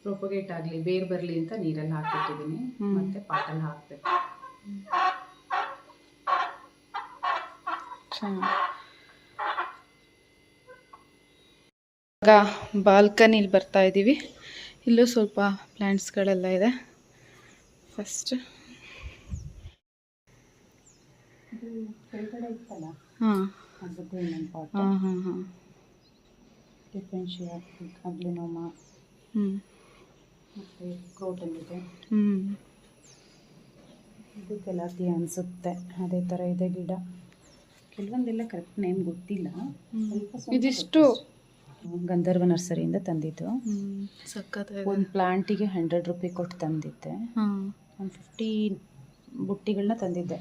ಪ್ರೊಪೊಗೇಟ್ ಆಗಲಿ ಬೇರ್ ಬರಲಿ ಅಂತ ನೀರಲ್ಲಿ ಹಾಕಿಟ್ಟಿದ್ದೀನಿ. ಮತ್ತೆ ಪಾಟಲ್ಲಿ ಹಾಕಬೇಕು. ಚೆನ್ನಾಗಿ. ಇವಾಗ ಬಾಲ್ಕನಿಲಿ ಬರ್ತಾ ಇದ್ದೀವಿ ಇಲ್ಲೂ ಸ್ವಲ್ಪ ಪ್ಲ್ಯಾಂಟ್ಸ್ಗಳೆಲ್ಲ ಇದೆ. ಫಸ್ಟ್ ಹಾಂ. ಹಾಂ ಹಾಂ ಹಾಂ. ಡಿಫ್ರೆನ್ಷಿಯಾ ಅಗ್ಲಿನೋಮ ಹ್ಞೂ ಮತ್ತು ಕ್ರೋಟನ್ ಇದೆ ಹ್ಞೂ ಇದು ಕೆಲಾತಿ ಅನಿಸುತ್ತೆ. ಅದೇ ಥರ ಇದೆ ಗಿಡ. ಕೆಲವೊಂದೆಲ್ಲ ಕರೆಕ್ಟ್ ನೇಮ್ ಗೊತ್ತಿಲ್ಲ. ಇದಿಷ್ಟು. ಗಂಧರ್ವ ನರ್ಸರಿಯಿಂದ ತಂದಿದ್ದು. ಒಂದು ಪ್ಲಾಂಟಿಗೆ ಹಂಡ್ರೆಡ್ ರುಪಿ ಕೊಟ್ಟು ತಂದಿದ್ದೆ. ಒಂದು ಫಿಫ್ಟಿ ಬುಟ್ಟಿಗಳನ್ನ ತಂದಿದ್ದೆ.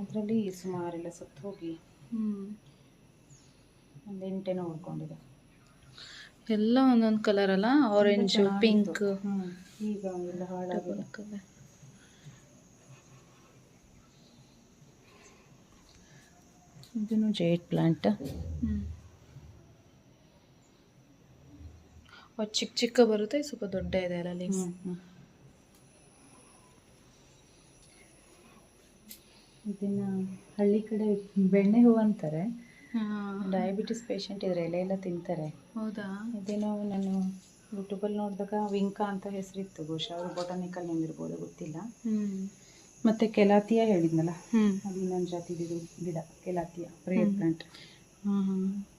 ಅದರಲ್ಲಿ ಸುಮಾರೆಲ್ಲ ಸತ್ತು ಹೋಗಿ. ಒಂದು ಎಂಟೇನೋ ಉಳ್ಕೊಂಡಿದೆ. ಎಲ್ಲ ಒಂದೊಂದು ಕಲರ್ ಅಲ್ಲ? Orange pink. ಈಗ ಎಲ್ಲ ಕಲರ್ ಇದನ್ನು ಜೇಟ್ ಪ್ಲಾಂಟ್ ಹ್ಞೂ ಚಿಕ್ಕ ಚಿಕ್ಕ ಬರುತ್ತೆ ಸ್ವಲ್ಪ ದೊಡ್ಡ ಇದೆ ಅಲ್ಲ ಲೀವ್ಸ್ ಇದನ್ನ ಹಳ್ಳಿ ಕಡೆ ಬೆಣ್ಣೆ ಹೂವು ಅಂತಾರೆ. ಡಯಾಬಿಟಿಸ್ ಪೇಷಂಟ್ ಇದ್ರೆ ಎಲೆ ಎಲ್ಲ ತಿಂತಾರೆ. ಹೌದಾ? ಇದೇನೋ ನಾನು ಯೂಟ್ಯೂಬಲ್ಲಿ ನೋಡಿದಾಗ ವಿಂಕಾ ಅಂತ ಹೆಸರಿತ್ತು ಬಹುಶಃ ಅವರು ಬೊಟಾನಿಕಲ್ ನೇಮ್ ಇರ್ಬೋದು ಗೊತ್ತಿಲ್ಲ ಮತ್ತೆ ಕೆಲಾತಿಯ ಹೇಳಿದ್ನಲ್ಲ ಅದು ಇನ್ನೊಂದು ಜಾತಿದು ಗಿಡ ಕೆಲಾತಿಯ ಪ್ರೇಯರ್ ಪ್ಲಾಂಟ್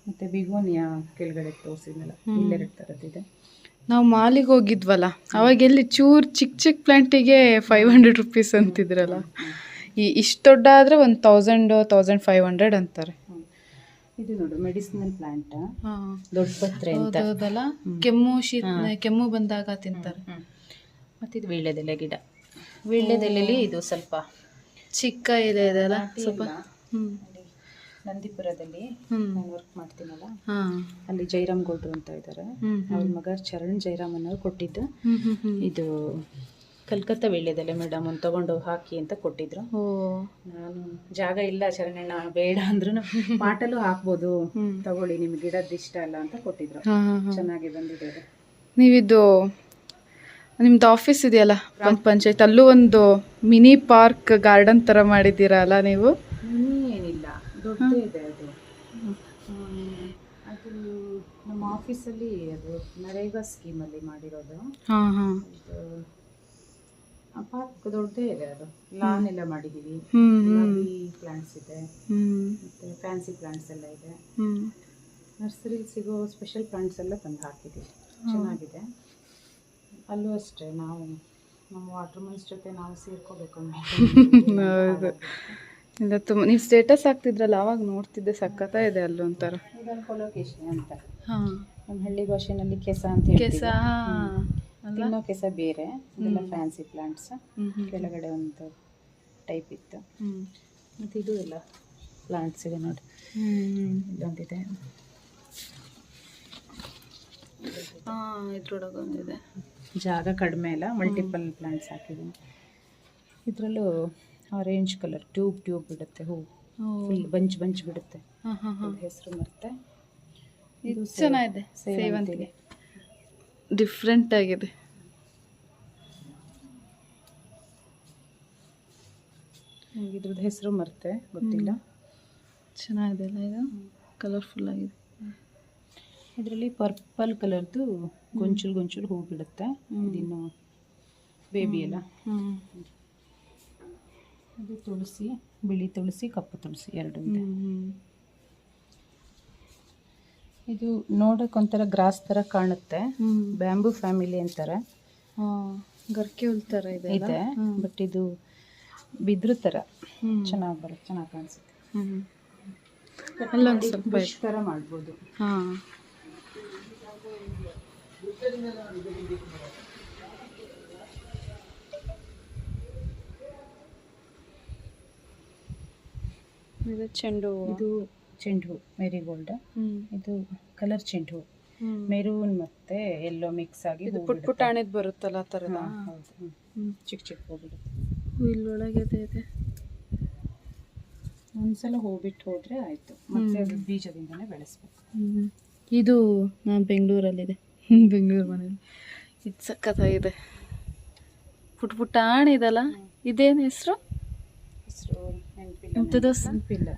ಮತ್ತೆ ಬಿಗೋನಿಯಾ ಕೆಳಗಡೆ ತೋರಿಸಿದ್ನಲ್ಲ ಇಲ್ಲೆರಡು ಥರದ್ದಿದೆ. ನಾವು ಮಾಲಿಗೆ ಹೋಗಿದ್ವಲ್ಲ ಅವಾಗ ಎಲ್ಲಿ ಚೂರು ಚಿಕ್ಕ ಚಿಕ್ಕ ಪ್ಲಾಂಟಿಗೆ ಫೈವ್ ಹಂಡ್ರೆಡ್ ರುಪೀಸ್ ಅಂತಿದ್ರಲ್ಲ. ಈ ಇಷ್ಟು ದೊಡ್ಡ ಆದರೆ ಒಂದು ತೌಸಂಡ್ ತೌಸಂಡ್ ಫೈವ್ ಹಂಡ್ರೆಡ್ ಅಂತಾರೆ. ಇದು ನೋಡು ಮೆಡಿಸಿನಲ್ ಪ್ಲಾಂಟ್ ದೊಡ್ಡ ಪತ್ರೆ ಅಂತ. ಹೌದಲ್ಲ? ಕೆಮ್ಮು ಶೀತ ಕೆಮ್ಮು ಬಂದಾಗ ತಿಂತಾರೆ. ಮತ್ತೆ ಇದು ವೀಳ್ಯದೆಲೆ ಗಿಡ. ವೀಳ್ಯದೆಲೆಲಿ ಇದು ಸ್ವಲ್ಪ ಚಿಕ್ಕ ಇದೆ ಇದೆಲ್ಲ ಸ್ವಲ್ಪ ಹ್ಞೂ ನಂದಿಪುರದಲ್ಲಿ ನಾನು ವರ್ಕ್ ಮಾಡ್ತೀನಲ್ಲ ಅಲ್ಲಿ ಜೈರಾಮ್ ಗೌಡ್ರು ಅಂತ ಇದ್ದಾರೆ ಅವ್ರ ಮಗ ಚರಣ್ ಜೈರಾಮ್ ಅನ್ನೋರು ಕೊಟ್ಟಿದ್ದು. ಇದು ಕಲ್ಕತ್ತಾ ವೀಳ್ಯದಲ್ಲೇ ಮೇಡಮ್ ಒಂದು ತಗೊಂಡು ಹಾಕಿ ಅಂತ ಕೊಟ್ಟಿದ್ರು. ನಾನು ಜಾಗ ಇಲ್ಲ ಚರಣಣ್ಣ ಬೇಡ ಅಂದ್ರು ಪಾಟಲ್ಲೂ ಹಾಕ್ಬೋದು. ತಗೊಳ್ಳಿ ನಿಮ್ಗೆ ಗಿಡದ ಇಷ್ಟ ಅಲ್ಲ ಅಂತ ಕೊಟ್ಟಿದ್ರು. ಚೆನ್ನಾಗಿ ಬಂದಿದೆ ನೀವಿದ್ದು ನೀವಿದು ನಿಮ್ದು ಆಫೀಸ್ ಇದೆಯಲ್ಲ ಗ್ರಾಮ ಪಂಚಾಯತ್ ಅಲ್ಲೂ ಒಂದು ಮಿನಿ ಪಾರ್ಕ್ ಗಾರ್ಡನ್ ಥರ ಮಾಡಿದ್ದೀರಾ ಅಲ್ಲ ನೀವು? ದೊಡ್ಡದೇ ಇದೆ ಅದು. ಅದು ನಮ್ಮ ಆಫೀಸಲ್ಲಿ ಅದು ನರೇಗಾ ಸ್ಕೀಮಲ್ಲಿ ಮಾಡಿರೋದು. ಪಾರ್ಕ್ ದೊಡ್ಡದೇ ಇದೆ ಅದು. ಲಾನ್ ಎಲ್ಲ ಮಾಡಿದ್ದೀವಿ ಹ್ಞೂ ಪ್ಲಾಂಟ್ಸ್ ಇದೆ. ಮತ್ತೆ ಮತ್ತು ಫ್ಯಾನ್ಸಿ ಪ್ಲಾಂಟ್ಸ್ ಎಲ್ಲ ಇದೆ. ನರ್ಸರಿ ನರ್ಸರಿಲಿ ಸಿಗೋ ಸ್ಪೆಷಲ್ ಪ್ಲಾಂಟ್ಸ್ ಎಲ್ಲ ತಂದು ಹಾಕಿದ್ದೀವಿ ಚೆನ್ನಾಗಿದೆ. ಅಲ್ಲೂ ಅಷ್ಟೇ ನಾವು ನಮ್ಮ ವಾಟರ್ ಮನ್ಸ್ ಜೊತೆ ನಾವು ಸೇರ್ಕೋಬೇಕು ಹೌದು. ಇಲ್ಲ ತುಂಬ ನೀವು ಸ್ಟೇಟಸ್ ಹಾಕ್ತಿದ್ರಲ್ಲ ಅವಾಗ ನೋಡ್ತಿದ್ದೆ ಸಖತ್ತ ಇದೆ ಅಲ್ಲೊಂಥರ ಅಂತ. ಹಾಂ. ನಮ್ಮ ಹಳ್ಳಿ ಭಾಷೆನಲ್ಲಿ ಕೆಸ ಅಂತ ಕೆಸ ತಿನ್ನೋ ಕೆಸ ಬೇರೆ ಇದೆಲ್ಲ ಫ್ಯಾನ್ಸಿ ಪ್ಲಾಂಟ್ಸ್ ಕೆಳಗಡೆ ಒಂದು ಟೈಪ್ ಇತ್ತು. ಮತ್ತು ಇದು ಎಲ್ಲ ಪ್ಲಾಂಟ್ಸ್ ಇದೆ ನೋಡಿ. ಇಲ್ಲೊಂದಿದೆ ಹಾಂ ಇದ್ರೊಳಗೆ ಒಂದಿದೆ. ಜಾಗ ಕಡಿಮೆ ಇಲ್ಲ ಮಲ್ಟಿಪಲ್ ಪ್ಲಾಂಟ್ಸ್ ಹಾಕಿದ್ದೀನಿ. ಇದರಲ್ಲೂ ಆರೆಂಜ್ ಕಲರ್ ಟ್ಯೂಬ್ ಟ್ಯೂಬ್ ಬಿಡುತ್ತೆ ಹೂ. ಫುಲ್ ಬಂಚ್ ಬಂಚ್ ಬಿಡುತ್ತೆ. ಹೆಸರು ಮತ್ತೆ ಇದು ಚೆನ್ನಾಗಿದೆ ಸೇವಂತಿಗೆ. ಡಿಫ್ರೆಂಟ್ ಆಗಿದೆ. ಇದ್ರದ್ದು ಹೆಸರು ಮರ್ತೆ ಗೊತ್ತಿಲ್ಲ. ಚೆನ್ನಾಗಿದೆ ಅಲ್ಲ ಇದು? ಕಲರ್ಫುಲ್ ಆಗಿದೆ. ಇದರಲ್ಲಿ ಪರ್ಪಲ್ ಕಲರ್ದು ಗೊಂಚಲು ಗೊಂಚಲು ಹೂ ಬಿಡುತ್ತೆ. ಇದಿನ್ನು ಬೇಬಿ ಎಲ್ಲ. ಹ್ಞೂ ಅದು ತುಳಸಿ ಬಿಳಿ ತುಳಸಿ ಕಪ್ಪು ತುಳಸಿ ಎರಡು ಇದೆ ಇದು ನೋಡಕ್ಕೆ ಒಂಥರ ಗ್ರಾಸ್ ಥರ ಕಾಣುತ್ತೆ. ಬ್ಯಾಂಬು ಫ್ಯಾಮಿಲಿ ಅಂತಾರೆ. ಗರ್ಕೆ ಹುಲ್ ಥರ ಇದೆ ಇದೆ ಬಟ್ ಇದು ಬಿದ್ರ ಥರ. ಚೆನ್ನಾಗಿ ಬರುತ್ತೆ ಚೆನ್ನಾಗಿ ಕಾಣಿಸುತ್ತೆ. ಅಲ್ಲೊಂದು ಸ್ವಲ್ಪ ಥರ ಮಾಡ್ಬೋದು. ಹಾಂ. ಇದು ಚೆಂಡು. ಇದು ಚೆಂಡು ಹೂ ಮೇರಿಗೋಲ್ಡ್. ಇದು ಕಲರ್ ಚೆಂಡು ಹೂ. ಮೆರೂನ್ ಮತ್ತೆ ಎಲ್ಲೋ ಮಿಕ್ಸ್ ಆಗಿ ಇದು ಪುಟ್. ಪುಟಾಣಿದ್ ಬರುತ್ತಲ್ಲ ಆ ಥರದ? ಹೌದು. ಚಿಕ್ಕ ಚಿಕ್ಕ ಹೂ ಬಿಡುತ್ತೆ. ಇಲ್ಲೊಳಗೆ ಇದೆ ಇದೆ. ಒಂದ್ಸಲ ಹೋಗ್ಬಿಟ್ಟು ಬಿಟ್ಟು ಹೋದ್ರೆ ಆಯ್ತು. ಮತ್ತೆ ಅದು ಬೀಜದಿಂದನೇ ಬೆಳೆಸ್ಬೇಕು. ಇದು ನಾನು ಬೆಂಗಳೂರಲ್ಲಿದೆ. ಬೆಂಗಳೂರು ಮನೇಲಿ. ಇದು ಸಖತ್ತಾಗಿದೆ. ಪುಟ್ ಪುಟಾಣಿ ಇದಲ್ಲ ಇದೇನು ಹೆಸರು? ಹೆಸರು ನೆನಪಿಲ್ಲ ನೆನಪಿಲ್ಲ.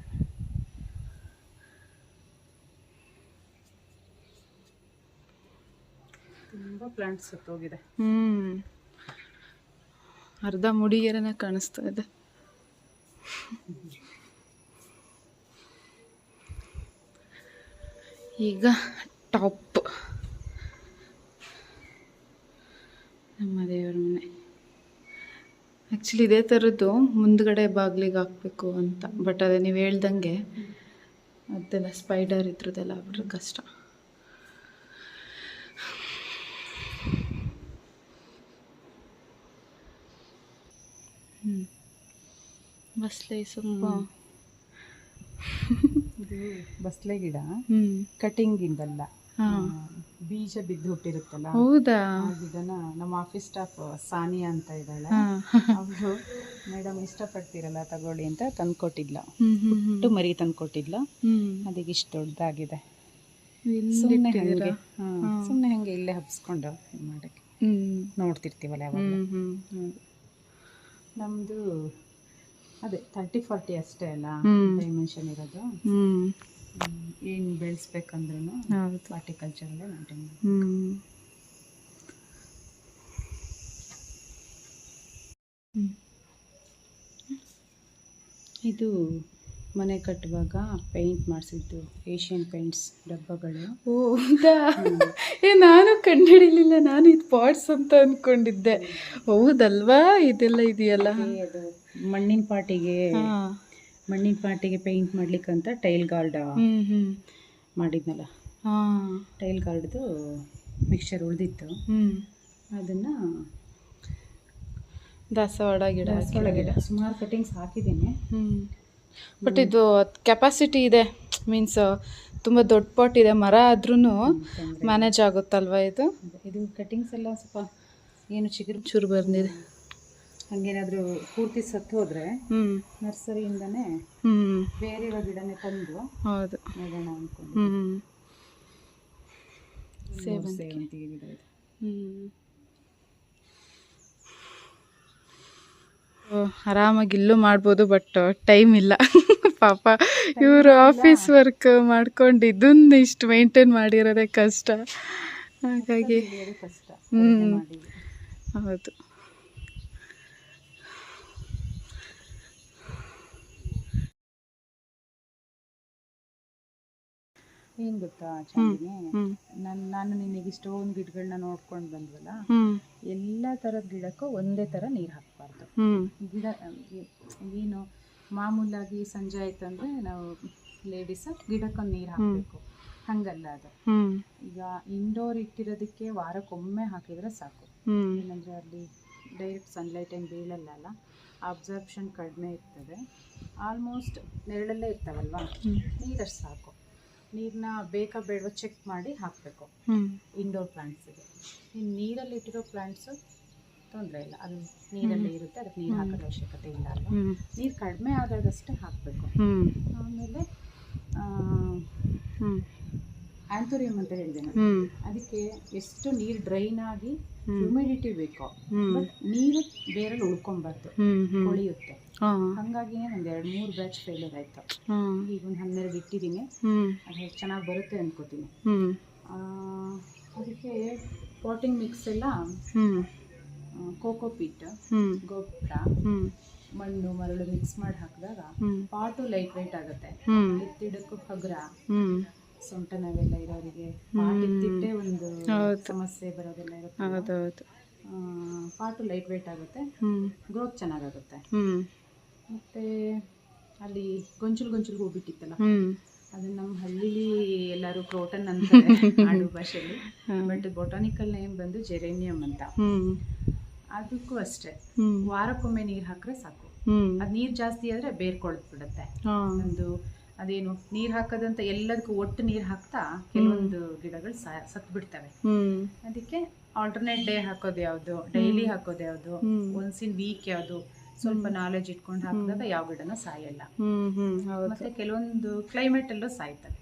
ತುಂಬ ಪ್ಲಾಂಟ್ಸ್ ಸತ್ತೋಗಿದೆ. ಹ್ಮ್. ಅರ್ಧ ಮುಡಿಗೆರೆನೆ ಕಾಣಿಸ್ತಾ ಇದೆ. ಈಗ ಟಾಪ್. ನಮ್ಮ ದೇವರ ಮನೆ. ಆ್ಯಕ್ಚುಲಿ ಇದೇ ಥರದ್ದು ಮುಂದ್ಗಡೆ ಬಾಗಿಲಿಗೆ ಹಾಕಬೇಕು ಅಂತ. ಬಟ್ ಅದೇ ನೀವು ಹೇಳ್ದಂಗೆ ಅದೆಲ್ಲ ಸ್ಪೈಡರ್ ಇದ್ರದ್ದೆಲ್ಲ ಆಗ್ಬಿಟ್ರೆ ಕಷ್ಟ. ಹ್ಞೂ ಬಸ್ಲೆ ಸ್ವಲ್ಪ ಇದು ಬಸ್ಲೆ ಗಿಡ. ಹ್ಞೂ ಕಟಿಂಗ್ ಇಂದಲ್ಲ ಹಾಂ. ಬೀಜ ಬಿದ್ದು ಹುಟ್ಟಿರುತ್ತಲ್ಲ ಹೌದಾ ಗಿಡನ ನಮ್ಮ ಆಫೀಸ್ ಸ್ಟಾಫ್ ಸಾನಿಯಾ ಅಂತ ಇದ್ದಾಳೆ. ಅವರು ಮೇಡಮ್ ಇಷ್ಟಪಡ್ತೀರಲ್ಲ ತಗೊಳ್ಳಿ ಅಂತ ತಂದ್ಕೊಟ್ಟಿದ್ಲ. ಹುಟ್ಟು ಮರಿ ತಂದ್ಕೊಟ್ಟಿದ್ಲ. ಅದಕ್ಕೆ ಇಷ್ಟು ದೊಡ್ಡದಾಗಿದೆ. ಸುಮ್ಮನೆ? ಹಂಗೆ ಸುಮ್ಮನೆ ಹಂಗೆ ಇಲ್ಲೇ ಹಬ್ಸ್ಕೊಂಡು ಮಾಡಕ್ಕೆ. ನೋಡ್ತಿರ್ತೀವಲ್ಲ ಯಾವಾಗ? ನಮ್ಮದು ಅದೇ ತರ್ಟಿ ಫಾರ್ಟಿ ಅಷ್ಟೇ ಅಲ್ಲ. ಡೈಮೆನ್ಷನ್ ಇರೋದು. ಏನು ಬೆಳೆಸ್ಬೇಕಂದ್ರೂ ಹಾರ್ಟಿಕಲ್ಚರಲ್ಲೇ ಮೇಂಟೈನ್. ಇದು ಮನೆ ಕಟ್ಟುವಾಗ ಪೇಂಟ್ ಮಾಡಿಸಿದ್ದು ಏಷ್ಯನ್ ಪೇಂಟ್ಸ್ ಡಬ್ಬಗಳು. ಓ ಹೌದಾ? ಏ ನಾನು ಕಂಡುಹಿಡಿಲಿಲ್ಲ ನಾನು ಇದು ಪಾಟ್ಸ್ ಅಂತ ಅಂದ್ಕೊಂಡಿದ್ದೆ ಹೌದಲ್ವಾ? ಇದೆಲ್ಲ ಇದೆಯಲ್ಲ? ಅದು ಮಣ್ಣಿನ ಪಾಟಿಗೆ ಮಣ್ಣಿನ ಪಾಟಿಗೆ ಪೇಂಟ್ ಮಾಡ್ಲಿಕ್ಕಂತ ಟೈಲ್ ಗಾರ್ಡ್ ಮಾಡಿದ್ನಲ್ಲ. ಹಾಂ. ಟೈಲ್ ಗಾರ್ಡ್ದು ಮಿಕ್ಸರ್ ಉಳಿದಿತ್ತು. ಹ್ಞೂ ಅದನ್ನು ದಾಸವಾಳ ಗಿಡ ಗಿಡ ಸುಮಾರು ಕಟಿಂಗ್ಸ್ ಹಾಕಿದ್ದೀನಿ. ಹ್ಞೂ ಬಟ್ ಇದು ಕೆಪಾಸಿಟಿ ಇದೆ. ಮೀನ್ಸ್ ತುಂಬ ದೊಡ್ಡ ಪಾಟ್ ಇದೆ. ಮರ ಆದ್ರೂ ಮ್ಯಾನೇಜ್ ಆಗುತ್ತಲ್ವಾ ಇದು? ಇದು ಕಟಿಂಗ್ಸ್ ಎಲ್ಲ ಸ್ವಲ್ಪ ಏನು ಚಿಗುರು ಚೂರು ಬಂದಿದೆ ಹಂಗೇನಾದರೂ ಪೂರ್ತಿ ಸತ್ತು ಹೋದರೆ ನರ್ಸರಿಯಿಂದನೇ ಬೇರೆ ಇರೋ ಗಿಡನೇ ತಂದು ಹೌದು. ನೋಡೋಣ ಅಂದ್ಕೊಂಡು ಸೇವಂತಿಗೆ. ಸೇವಂತಿಗೆ ಗಿಡ ಇದೆ. ಹ್ಞೂ ಆರಾಮಾಗಿ ಇಲ್ಲೂ ಮಾಡ್ಬೋದು ಬಟ್ ಟೈಮ್ ಇಲ್ಲ. ಪಾಪ ಇವರು ಆಫೀಸ್ ವರ್ಕ್ ಮಾಡ್ಕೊಂಡು ಇದನ್ನ ಇಷ್ಟು ಮೇಂಟೈನ್ ಮಾಡಿರೋದೇ ಕಷ್ಟ. ಹಾಗಾಗಿ ಹ್ಞೂ. ಹೌದು. ಏನು ಗೊತ್ತಾ ಚಂದಿನಿ? ನಾನು ನಾನು ನಿನಗೆ ಇಷ್ಟೊಂದು ಗಿಡಗಳನ್ನ ನೋಡ್ಕೊಂಡು ಬಂದ್ವಲ್ಲ ಎಲ್ಲ ಥರದ ಗಿಡಕ್ಕೂ ಒಂದೇ ತರ ನೀರು ಹಾಕ್ಬಾರ್ದು. ಗಿಡ ಏನು ಮಾಮೂಲಾಗಿ ಸಂಜೆ ಆಯ್ತಂದ್ರೆ ನಾವು ಲೇಡೀಸ್ ಗಿಡಕ್ಕೊಂದು ನೀರು ಹಾಕಬೇಕು. ಹಂಗಲ್ಲ ಅದು. ಈಗ ಇಂಡೋರ್ ಇಟ್ಟಿರೋದಕ್ಕೆ ವಾರಕ್ಕೊಮ್ಮೆ ಹಾಕಿದರೆ ಸಾಕು. ಏನಂದ್ರೆ ಅಲ್ಲಿ ಡೈರೆಕ್ಟ್ ಸನ್ಲೈಟ್ ಏನು ಬೀಳಲ್ಲ ಅಲ್ಲ ಅಬ್ಸರ್ಪ್ಷನ್ ಕಡಿಮೆ ಇರ್ತದೆ. ಆಲ್ಮೋಸ್ಟ್ ನೆರಳಲ್ಲೇ ಇರ್ತಾವಲ್ವಾ? ನೀರಷ್ಟು ಸಾಕು. ನೀರನ್ನ ಬೇಕಾ ಬೇಡವೋ ಚೆಕ್ ಮಾಡಿ ಹಾಕಬೇಕು. ಇಂಡೋರ್ ಪ್ಲಾಂಟ್ಸಿಗೆ ಇನ್ನು ನೀರಲ್ಲಿ ಇಟ್ಟಿರೋ ಪ್ಲಾಂಟ್ಸು ತೊಂದರೆ ಇಲ್ಲ. ಅದು ನೀರಲ್ಲಿ ಇರುತ್ತೆ ಅದಕ್ಕೆ ನೀರು ಹಾಕೋದು ಅವಶ್ಯಕತೆ ಇಲ್ಲ ಅಲ್ಲ ನೀರು ಕಡಿಮೆ ಆದಾಗಷ್ಟೇ ಹಾಕಬೇಕು. ಹ್ಞೂ ಆಮೇಲೆ ಹ್ಞೂ ಆ್ಯಂಥೋರಿಯಂ ಅಂತ ಹೇಳಿದೆ ನಾನು. ಅದಕ್ಕೆ ಎಷ್ಟು ನೀರು ಡ್ರೈನ್ ಆಗಿ. ಹ್ಯೂಮಿಡಿಟಿ ಬೇಕು ಬಟ್ ನೀರು ಬೇರಲ್ಲಿ ಉಳ್ಕೊಂಬಾರ್ದು ಕೊಳೆಯುತ್ತೆ. ಹಾಗಾಗಿನೇ ಒಂದು ಎರಡು ಮೂರು ಬ್ಯಾಚ್ ಫೇಲ್ಯೂರ್ ಆಯ್ತು ಈಗ ಒಂದು ಹನ್ನೆರಡು ಇಟ್ಟಿದ್ದೀನಿ. ಅದು ಚೆನ್ನಾಗಿ ಬರುತ್ತೆ ಅನ್ಕೋತೀನಿ. ಅದಕ್ಕೆ ಪಾಟಿಂಗ್ ಮಿಕ್ಸ್ ಎಲ್ಲ ಕೋಕೋ ಪೀಟ್ ಗೊಬ್ಬರ ಮಣ್ಣು ಮರಳು ಮಿಕ್ಸ್ ಮಾಡಿ ಹಾಕಿದಾಗ ಪಾಟು ಲೈಟ್ ವೈಟ್ ಆಗುತ್ತೆ ಎತ್ತಿಡಕ್ಕೂ ಹಗುರ. ಸೊಂಟ ನೋವೆಲ್ಲ ಇರೋರಿಗೆ ಮಾಡಿದ್ದಿಟ್ಟೆ ಒಂದು ಸಮಸ್ಯೆ ಬರೋದೆಲ್ಲ ಇರುತ್ತೆ. ಹೌದೌದು ಪಾಟು ಲೈಟ್ ವೆಯ್ಟ್ ಆಗುತ್ತೆ. ಗ್ರೋತ್ ಚೆನ್ನಾಗಾಗುತ್ತೆ. ಮತ್ತೆ ಅಲ್ಲಿ ಗೊಂಚಲು ಗೊಂಚಲು ಹೂ ಬಿಟ್ಟಿತ್ತಲ್ಲ ಅದನ್ನ ನಮ್ಮ ಹಳ್ಳಿಲಿ ಎಲ್ಲರೂ ಕ್ರೋಟನ್ ಅಂತ ಆಡು ಭಾಷೆಯಲ್ಲಿ ಬಟ್ ಬೊಟಾನಿಕಲ್ ನೇಮ್ ಬಂದು ಜೆರೇನಿಯಂ ಅಂತ. ಅದಕ್ಕೂ ಅಷ್ಟೇ. ವಾರಕ್ಕೊಮ್ಮೆ ನೀರು ಹಾಕ್ರೆ ಸಾಕು. ಅದು ನೀರು ಜಾಸ್ತಿ ಆದರೆ ಬೇರ್ಕೊಳ್ಬಿಡುತ್ತೆ. ಒಂದು ಅದೇನು ನೀರ್ ಹಾಕದಂತ ಎಲ್ಲದಕ್ಕೂ ಒಟ್ಟು ನೀರ್ ಹಾಕ್ತಾ ಕೆಲವೊಂದು ಗಿಡಗಳು ಸತ್ ಬಿಡ್ತವೆ. ಅದಕ್ಕೆ ಆಲ್ಟರ್ನೇಟ್ ಡೇ ಹಾಕೋದು ಯಾವ್ದು ಡೈಲಿ ಹಾಕೋದು ಯಾವ್ದು. ಒನ್ಸ್ ಇನ್ ವೀಕ್ ಯಾವ್ದು ಸ್ವಲ್ಪ ನಾಲೆಜ್ ಇಟ್ಕೊಂಡು ಹಾಕಿದಾಗ ಯಾವ ಗಿಡನ ಸಾಯಲ್ಲ. ಮತ್ತೆ ಕೆಲವೊಂದು ಕ್ಲೈಮೇಟ್ ಅಲ್ಲೂ ಸಾಯ್ತವೆ.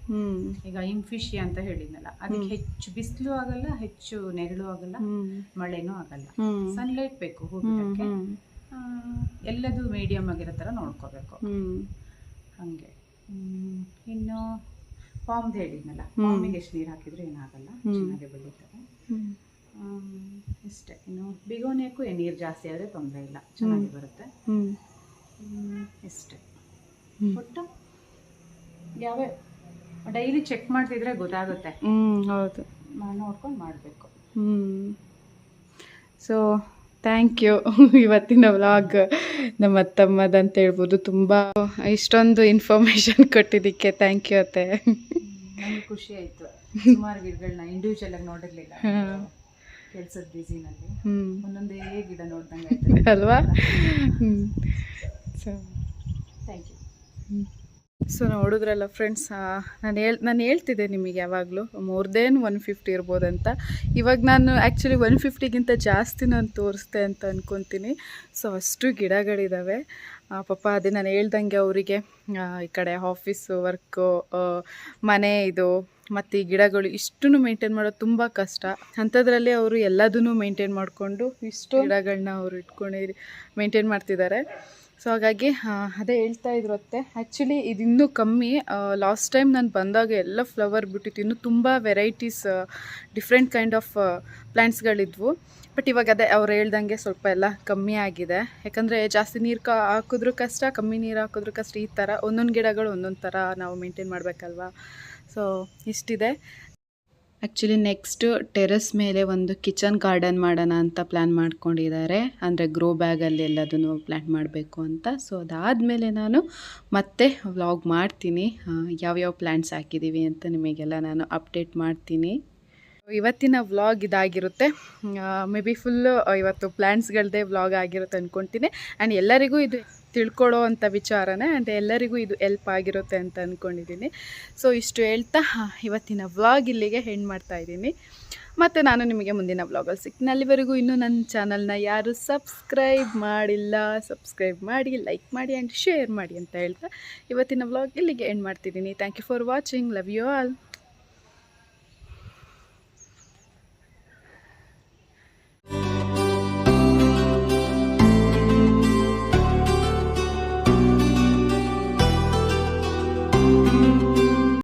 ಈಗ ಇಂಫಿಶಿ ಅಂತ ಹೇಳಿದ್ನಲ್ಲ ಅದಕ್ಕೆ ಹೆಚ್ಚು ಬಿಸಿಲು ಆಗಲ್ಲ ಹೆಚ್ಚು ನೆರಳು ಆಗಲ್ಲ ಮಳೆನೂ ಆಗಲ್ಲ. ಸನ್ಲೈಟ್ ಬೇಕು ಹೂ ಎಲ್ಲದು ಮೀಡಿಯಂ ಆಗಿರೋ ತರ ನೋಡ್ಕೋಬೇಕು. ಹಂಗೆ. ಇನ್ನು ಫಾರ್ಮ್ ಹೇಳಿದ್ನಲ್ಲ. ಪಾಮಿಗೆ ಎಷ್ಟು ನೀರು ಹಾಕಿದ್ರು ಏನಾಗಲ್ಲ. ಚೆನ್ನಾಗಿ ಬೆಳೀತವೆ ಇಷ್ಟೇ ಇನ್ನು ಬಿಗೋನಿಯಕ್ಕೂ ಏನು ನೀರು ಜಾಸ್ತಿ ಆದರೆ ತೊಂದರೆ ಇಲ್ಲ ಚೆನ್ನಾಗಿ ಬರುತ್ತೆ. ಇಷ್ಟೇ. ಒಟ್ಟು ಯಾವ ಡೈಲಿ ಚೆಕ್ ಮಾಡ್ತಿದ್ರೆ ಗೊತ್ತಾಗುತ್ತೆ. ಹೌದು. ನೋಡ್ಕೊಂಡು ಮಾಡಬೇಕು. ಹ್ಞೂ ಸೊ ಥ್ಯಾಂಕ್ ಯು ಇವತ್ತಿನ ವ್ಲಾಗ್ ನಮ್ಮ ಅತ್ತಮ್ಮದಂತ ಹೇಳ್ಬೋದು ತುಂಬ ಇಷ್ಟೊಂದು ಇನ್ಫಾರ್ಮೇಷನ್ ಕೊಟ್ಟಿದ್ದಕ್ಕೆ ಥ್ಯಾಂಕ್ ಯು ಅತ್ತೆ. ಖುಷಿ ಆಯಿತು. ಸುಮಾರು ಗಿಡಗಳನ್ನ ಇಂಡಿವಿಜುವಲ್ ಆಗಿ ನೋಡಿರ್ಲಿಲ್ಲ ಕೆಲಸದ ಬ್ಯುಸಿನಲ್ಲಿ ಹ್ಞೂ ಒಂದೊಂದೇ ಗಿಡ ನೋಡ್ದಂಗೆ ಅಲ್ವಾ? ಹ್ಞೂ ಸೊ ಥ್ಯಾಂಕ್ ಯು ಸೊ ನೋಡಿದ್ರಲ್ಲ ಫ್ರೆಂಡ್ಸ್ ನಾನು ಹೇಳ್, ನಾನು ಹೇಳ್ತಿದ್ದೆ ನಿಮಗೆ ಯಾವಾಗಲೂ ಮೋರ್ ದೆನ್ ಒನ್ ಫಿಫ್ಟಿ ಇರ್ಬೋದಂತ. ಇವಾಗ ನಾನು ಆ್ಯಕ್ಚುಲಿ ಒನ್ ಫಿಫ್ಟಿಗಿಂತ ಜಾಸ್ತಿ ನಾನು ತೋರಿಸ್ದೆ ಅಂತ ಅಂದ್ಕೊತೀನಿ ಸೊ ಅಷ್ಟು ಗಿಡಗಳಿದ್ದಾವೆ ಪಾಪ ಅದೇ ನಾನು ಹೇಳ್ದಂಗೆ ಅವರಿಗೆ ಈ ಕಡೆ ಆಫೀಸು ವರ್ಕು ಮನೆ ಇದು, ಮತ್ತು ಈ ಗಿಡಗಳು ಇಷ್ಟನ್ನು ಮೇಂಟೈನ್ ಮಾಡೋದು ತುಂಬ ಕಷ್ಟ. ಅಂಥದ್ರಲ್ಲಿ ಅವರು ಎಲ್ಲದನ್ನು ಮೇಂಟೈನ್ ಮಾಡಿಕೊಂಡು ಇಷ್ಟು ಗಿಡಗಳನ್ನ ಅವರು ಇಟ್ಕೊಂಡು ಮೇಂಟೈನ್ ಮಾಡ್ತಿದ್ದಾರೆ. ಸೊ ಹಾಗಾಗಿ ಅದೇ ಹೇಳ್ತಾ ಇದ್ರು ಅತ್ತೆ. ಆ್ಯಕ್ಚುಲಿ ಇದು ಇನ್ನೂ ಕಮ್ಮಿ ಲಾಸ್ಟ್ ಟೈಮ್ ನಾನು ಬಂದಾಗ ಎಲ್ಲ ಫ್ಲವರ್ ಬಿಟ್ಟಿತ್ತು. ಇನ್ನೂ ತುಂಬ ವೆರೈಟೀಸ್ ಡಿಫ್ರೆಂಟ್ ಕೈಂಡ್ ಆಫ್ ಪ್ಲ್ಯಾಂಟ್ಸ್ಗಳಿದ್ವು ಬಟ್ ಇವಾಗ ಅದೇ ಅವ್ರು ಹೇಳ್ದಂಗೆ ಸ್ವಲ್ಪ ಎಲ್ಲ ಕಮ್ಮಿ ಆಗಿದೆ. ಯಾಕಂದರೆ ಜಾಸ್ತಿ ನೀರು ಕ, ಹಾಕಿದ್ರು ಕಷ್ಟ, ಕಮ್ಮಿ ನೀರು ಹಾಕಿದ್ರೂ ಕಷ್ಟ. ಈ ಥರ ಒಂದೊಂದು ಗಿಡಗಳು ಒಂದೊಂದು ಥರ ನಾವು ಮೇಂಟೈನ್ ಮಾಡಬೇಕಲ್ವಾ? ಸೊ ಇಷ್ಟಿದೆ. ಆ್ಯಕ್ಚುಲಿ ನೆಕ್ಸ್ಟ್ ಟೆರೆಸ್ ಮೇಲೆ ಒಂದು ಕಿಚನ್ ಗಾರ್ಡನ್ ಮಾಡೋಣ ಅಂತ ಪ್ಲ್ಯಾನ್ ಮಾಡ್ಕೊಂಡಿದ್ದಾರೆ. ಅಂದರೆ ಗ್ರೋ ಬ್ಯಾಗಲ್ಲಿ ಎಲ್ಲದನ್ನು ಪ್ಲ್ಯಾನ್ ಮಾಡಬೇಕು ಅಂತ. ಸೊ ಅದಾದಮೇಲೆ ನಾನು ಮತ್ತೆ ವ್ಲಾಗ್ ಮಾಡ್ತೀನಿ. ಯಾವ್ಯಾವ ಪ್ಲ್ಯಾಂಟ್ಸ್ ಹಾಕಿದ್ದೀವಿ ಅಂತ ನಿಮಗೆಲ್ಲ ನಾನು ಅಪ್ಡೇಟ್ ಮಾಡ್ತೀನಿ. ಇವತ್ತಿನ ವ್ಲಾಗ್ ಇದಾಗಿರುತ್ತೆ. ಮೇ ಬಿ ಫುಲ್ಲು ಇವತ್ತು ಪ್ಲ್ಯಾನ್ಸ್ಗಳದ್ದೇ ವ್ಲಾಗ್ ಆಗಿರುತ್ತೆ ಅಂದ್ಕೊತೀನಿ ಆ್ಯಂಡ್ ಎಲ್ಲರಿಗೂ ಇದು ತಿಳ್ಕೊಳ್ಳೋ ಅಂಥ ವಿಚಾರನೇ ಆ್ಯಂಡ್ ಎಲ್ಲರಿಗೂ ಇದು ಎಲ್ಪ್ ಆಗಿರುತ್ತೆ ಅಂತ ಅಂದ್ಕೊಂಡಿದ್ದೀನಿ ಸೊ ಇಷ್ಟು ಹೇಳ್ತಾ ಇವತ್ತಿನ ವ್ಲಾಗ್ ಇಲ್ಲಿಗೆ ಹೆಣ್ಣು ಮಾಡ್ತಾ ಇದ್ದೀನಿ. ಮತ್ತು ನಾನು ನಿಮಗೆ ಮುಂದಿನ ವ್ಲಾಗಲ್ಲಿ ಸಿಗ್ತೀನಿ ಅಲ್ಲಿವರೆಗೂ ಇನ್ನೂ ನನ್ನ ಚಾನಲ್ನ ಯಾರು ಸಬ್ಸ್ಕ್ರೈಬ್ ಮಾಡಿಲ್ಲ ಸಬ್ಸ್ಕ್ರೈಬ್ ಮಾಡಿ ಲೈಕ್ ಮಾಡಿ ಆ್ಯಂಡ್ ಶೇರ್ ಮಾಡಿ ಅಂತ ಹೇಳ್ತಾ, ಇವತ್ತಿನ ವ್ಲಾಗ್ ಇಲ್ಲಿಗೆ ಎಂಡ್ ಮಾಡ್ತಿದ್ದೀನಿ. Thank you for watching love you all